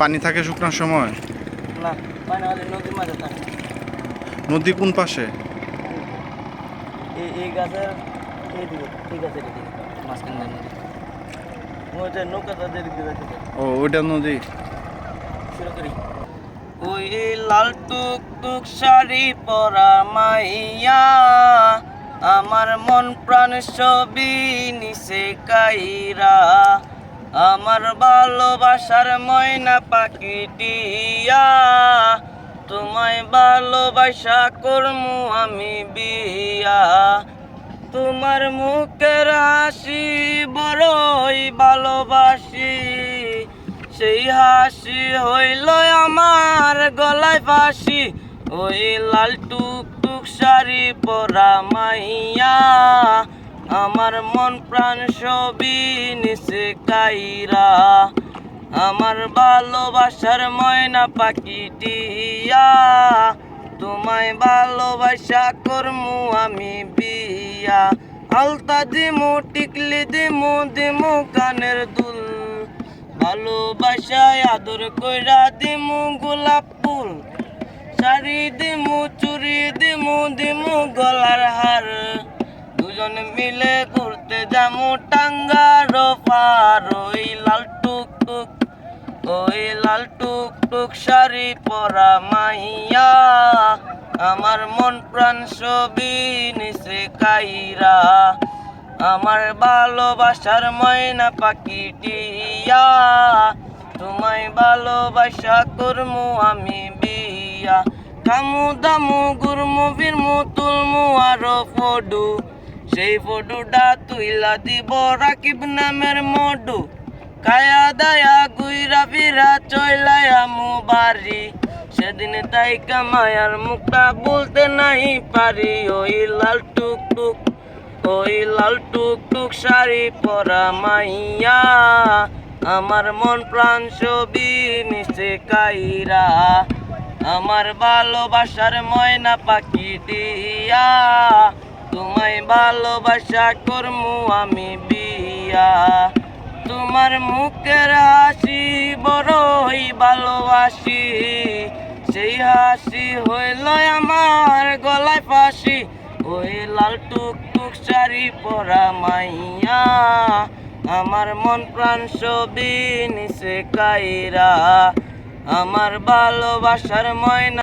পানি থাকে শুকনোর সময়? না পানি নদীর মাঝে থাকে। নদী কোন পাশে? এই এই গাছের এইদিকে এই গাছের এদিকে মাঝখানে নদী। ওইটা নৌকা তাদের দিকে ও ওইটা নদী। শুরু করি। ওই লাল টুক টুক শাড়ি পরা মাইয়া আমার মন প্রাণ ছবি নিচে কাইরা। আমার ভালোবাসার ময়না পাখিটিয়া তোমায় ভালোবাসা করমু আমি বিয়া। তোমার মুখের হাসি বড়ই ভালোবাসি, সেই হাসি হইল আমার গলায় ফাঁসি। ওই লাল টুক টুক শাড়ি পরা মাইয়া, আমার মন প্রাণ কাইরা। আমার ভালোবাসার ময়না পাখিটিয়া তোমায় ভালোবাসা করমু আমি বিয়া। আলতা দিমু, টিকলি দিমু দিমু কানের দুল। ভালোবাসায় আদর কইরা দিমু গোলাপ ফুল। শাড়ি দিমু চুরি দিমু দিমু গলার হার। দুজন মিলে ঘুরতে যামু টাঙ্গার পার ওই লাল টুক ওই লাল টুক টুক শাড়ি পরা মাইয়া। আমার মন প্রাণ ছবি নিচে কাইরা। আমার ভালোবাসার ময়না পাখিটিয়া তোমায় ভালোবাসা করমু আমি বিয়া। কামু দামু, গুরমু ফিরমু তুলমু আরও ফডু। সেই ফডুটা তুইলা দিব রাকিব নামের মডু। কায়া দায়া গুইরা ফিরা চইলায়া মু বাড়ি। সেদিন তাই কামায়ার মুখটা বলতে নাই পারি। ওই লাল টুক টুক ওই লাল টুক টুক শাড়ি পরা মাইয়া। আমার মন প্রাণ ছবি মিশে কাইরা। আমার ভালোবাসার ময়না পাখি দিয়া। ভালোবাসা করমু আমি বিয়া। তোমার মুখের হাসি বড়ই ভালোবাসি। সেই হাসি হইল আমার গলায় ফাঁসি। ওই লাল টুক টুক শাড়ি পরা মাইয়া। আমার মন প্রাণ ছবি নিচে কাইরা। আমার ভালোবাসার ময়না